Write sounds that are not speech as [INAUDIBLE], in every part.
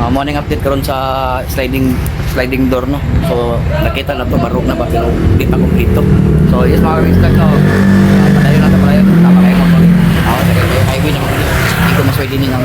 Uh, morning update karon sa sliding sliding door no. So nakita na to barog na ba pero di pa kumpleto. So yes mga kamistas no. Uh, padayon na to padayon. Tama kayo mo. Ako sa kayo highway naman. Hindi ko maswede din ang.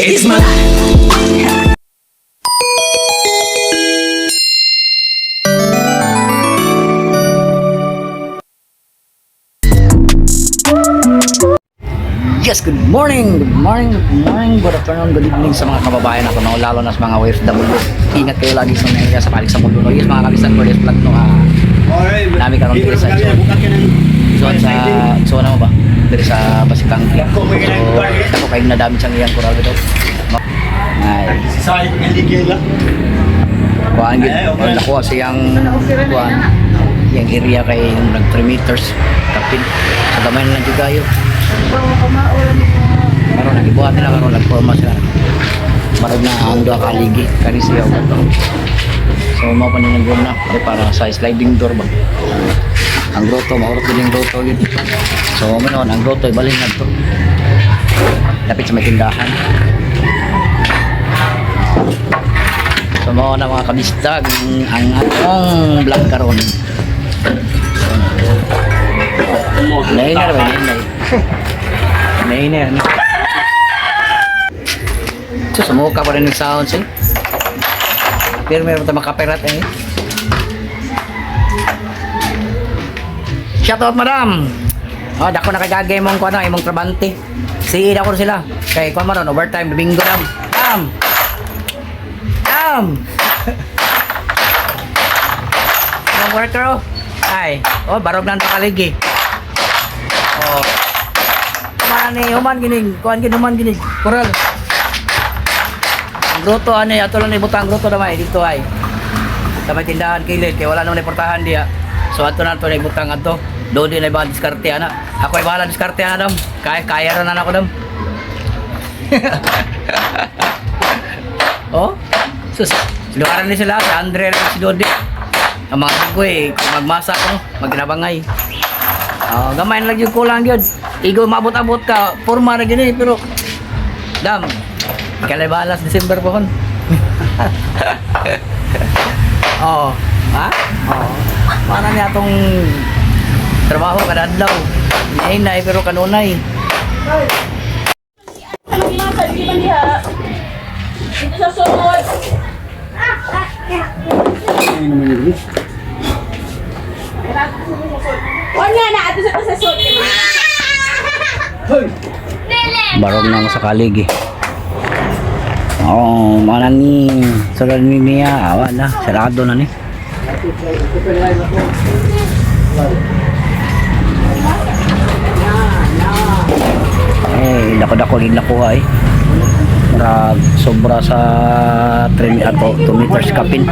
It's my life. Yes, good morning, good morning, good morning, good afternoon, good evening sa mga kababayan natin, no? lalo na sa mga OFW. Ingat kayo lagi sa mga sa balik sa mundo. No? Yes, mga kabisan for this vlog, no? Ah, Nami karon dito sa so, sa so ano ba? Diri sa Basikang. So, ako kayo na dami siyang iyang kural dito. Ay, kuhaan gid. Nakuha siyang kuhaan. Yang area kay nag 3 meters kapin. Sa gamay na lang kayo. Karon nagibuhat nila karon nagporma sila. Marag na ang duha ka ligi kani siya. So mo pa nang na para sa sliding door ba. Ang grotto maurot din yung grotto yun. So mo ang grotto ibalhin na to. Lapit sa may tindahan. So mo na mga kabistag ang atong vlog karon. Nainer ba [LAUGHS] nainer? Nainer. no? So sumuka pa rin yung sounds eh. Pero meron tayo makaperat eh. Shout out madam. Oh, dako na kagagay mong kuno imong trabante. Si ko sila. Kay kuan maron overtime domingo dam. Dam. Dam. Yung [LAUGHS] worker oh. Ay, oh barog nang kaligi. Oh. Kuman ni human ginig, kuan gid human ginig. Kural. Ang grotto ano ato lang ni butang grotto damay dito ay. Sa may tindahan kilid kay wala naman iportahan diya. So ato na to ni butang ato. Do di na ba diskarte ana. Ako ay bahala diskarte ana dam. Kaya kaya ra na ako dam. [LAUGHS] oh. Sus. Luaran ni sila sa Andre at si Dodi. Ang mga ko magmasa ko, magkinabangay. Oh, gamay na lang yung kulang yun. Igo mabot-abot ka, forma na gini, pero dam, kalay balas December po hon. [LAUGHS] Oo. Ha? Oo. Para niya itong trabaho kada adlaw. Inay pero kanunay. Anong masa, di ba niya? Dito sa sunod. Wala nga na, ato sa sa sunod. Barog na ako sa kaligi. Oo, oh, mana ni sura ni niya, awa na, sarado na ni. Eh, dako-dako din nakuha eh. Murag sobra sa 3 ato 2 meters kapin.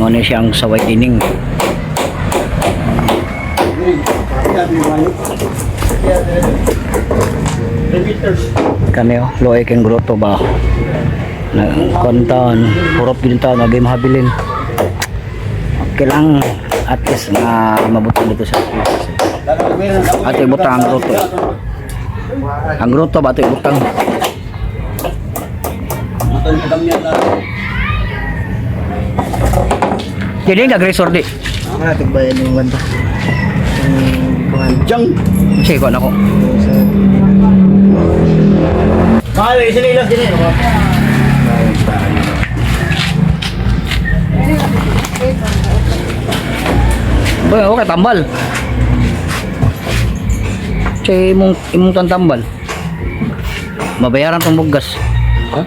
Mo ni siyang saway ining. Kami oh, loe keng grotto ba? Na konton. Purot din taon nagay mahabilin. Okay lang at least na mabuti dito sa ate butang ang grotto. Ang grotto ba ate butang? Jadi nggak gresor di Mga tigbayan yung kuhan. Jang sige ko na ko Mahal, isa na ilang din eh. Boy, okay, tambal. Che, imong imong tan tambal. Mabayaran tong bugas. Ha?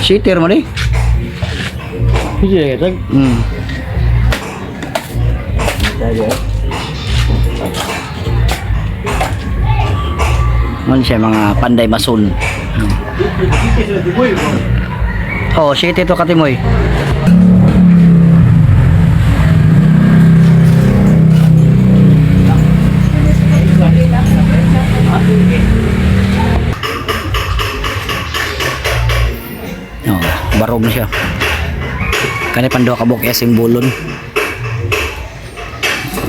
Sitter mo ni. Sige, tag. Hmm. Man siya mga panday masun. Oh, shit ito katimoy. Oh, barog na siya. Kani panduha ka buok simbolon.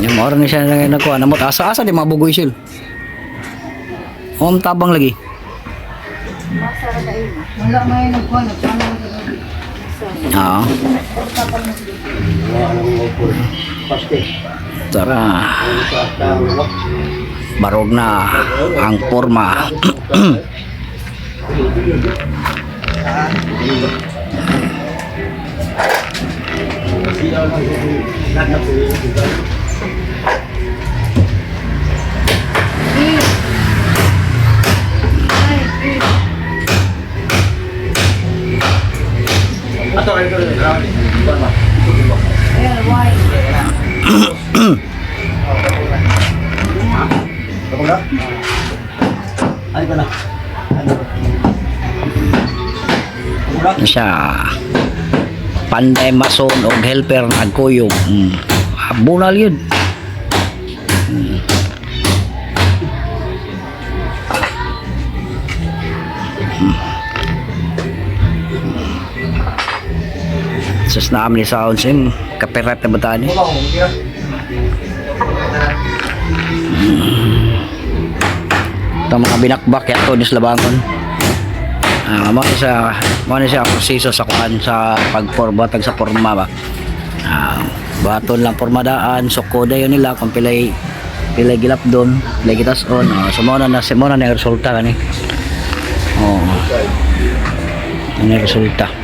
Yung mga ni siya na nagkuha. Namot asa-asa di mabugoy sil. Om tabang lagi. Nagkuhan Oo. Tara. Na ang forma. [CLEARS THROAT] Ano siya? Panday mason o helper nagkuyog. Mm. Bunal yun. Sus namin ni Sounds yun. Kapirat na ba ni? Ito mga binakbak ya to ni Slabangon. Ah, mo ni sa mo ni siya proseso sa kuan sa pagporbatag sa porma ba. Ah, baton lang pormadaan, sukoda yun nila kung pilay pilay gilap doon, pilay gitas on. Oh, so mo na na mo na na resulta kani. Oh. Ano resulta?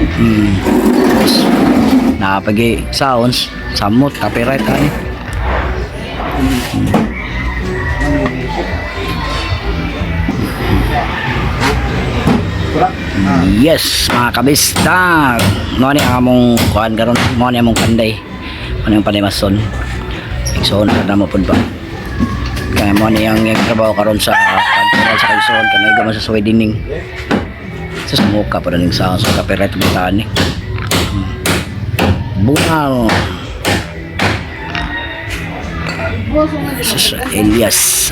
Hmm. Napagi sounds, samot, copyright kani. Yes, mga kabistag. Mo ni among kuan karon, mo ni among panday. Ano yung panday mason. So na na mo pud ba. Kaya mo ni ang trabaho karon sa kantoral sa Quezon kanay gaman sa Swedining. Sa sumuka pa rin sa sa copyright bitani. Bungal. Sa Elias.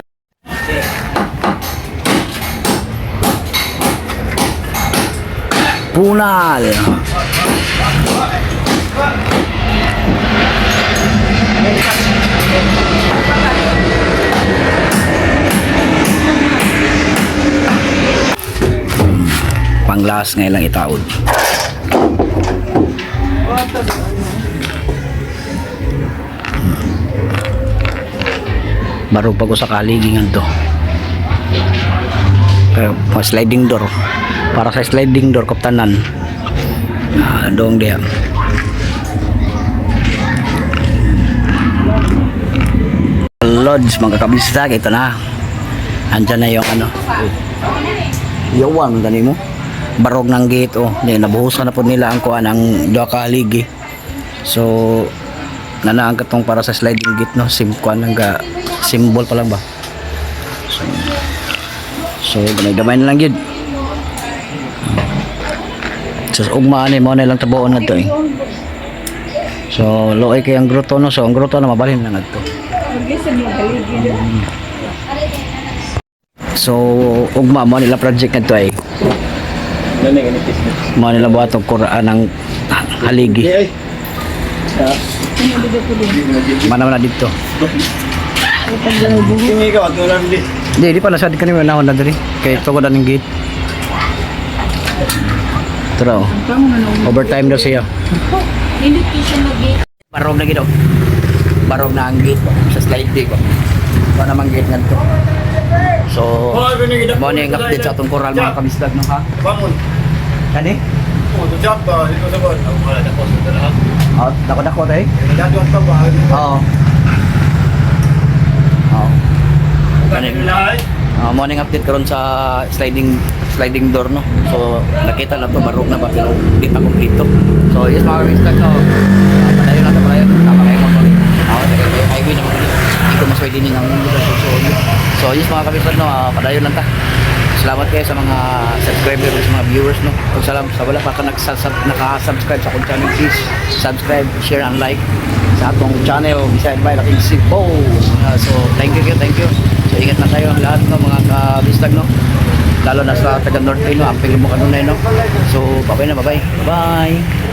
Punal. Panglas ngayon lang itaod. Baro pa ko sa kaligingan to. Pero pa sliding door. Para sa sliding door kaptanan. Ah, dong dia. Lodge mga kabistag ito na. Andyan na yung ano. Yawan gani mo. Barog ng gate oh. Di, nabuhusan na po nila ang kuan ang duha ka haligi. So nanaang katong para sa sliding gate no? Sim kuan ang symbol pa lang ba? So, so gamay na lang yun. So ugmaan ni mo na lang tabuon na to eh. So loay kay ang gruto no? So ang gruto na mabalhin na nagto. So ugma mo nila project na to eh mo nila buhat og Quran ng haligi mana mana dito Hindi di. Pala sa di kanina nahon na diri. Kay tungod na ning gate. Tara. oh. Overtime daw siya. Hindi ko siya mag-gate. Barog na gito. Barog na ang gate sa slide day ko. Ito namang gate ngadto. So, mo ni ang update sa atong koral mga kabisdag no ha. Bangun. Kani? Oh, tutok ba? Dito sa bon. Ako wala na ko sa lahat. Oh, dako dako tay. Dadwan ka ba? Oo. Oo. Kani? Lahat. Uh, morning update karon sa sliding sliding door no. So nakita na to barog na ba pero di pa kompleto. So yes mga kabisdag no. Uh, padayon na to padayon. Tama kayo mo. Ako sa highway na mga Hindi ko mas pwede ang lugar so, so, so yes mga kabisdag no. Uh, padayon lang ta. Salamat kayo sa mga subscribers sa mga viewers no. Kung salam sa wala pa ka naka-subscribe sa akong channel please subscribe, share and like sa atong channel Bisaya by Laking Cebu. Uh, so thank you, thank you. So ingat na tayo ang lahat no mga kabistag no. Lalo na sa taga North Pino, amping mo kanunay no. So bye na bye bye. Bye.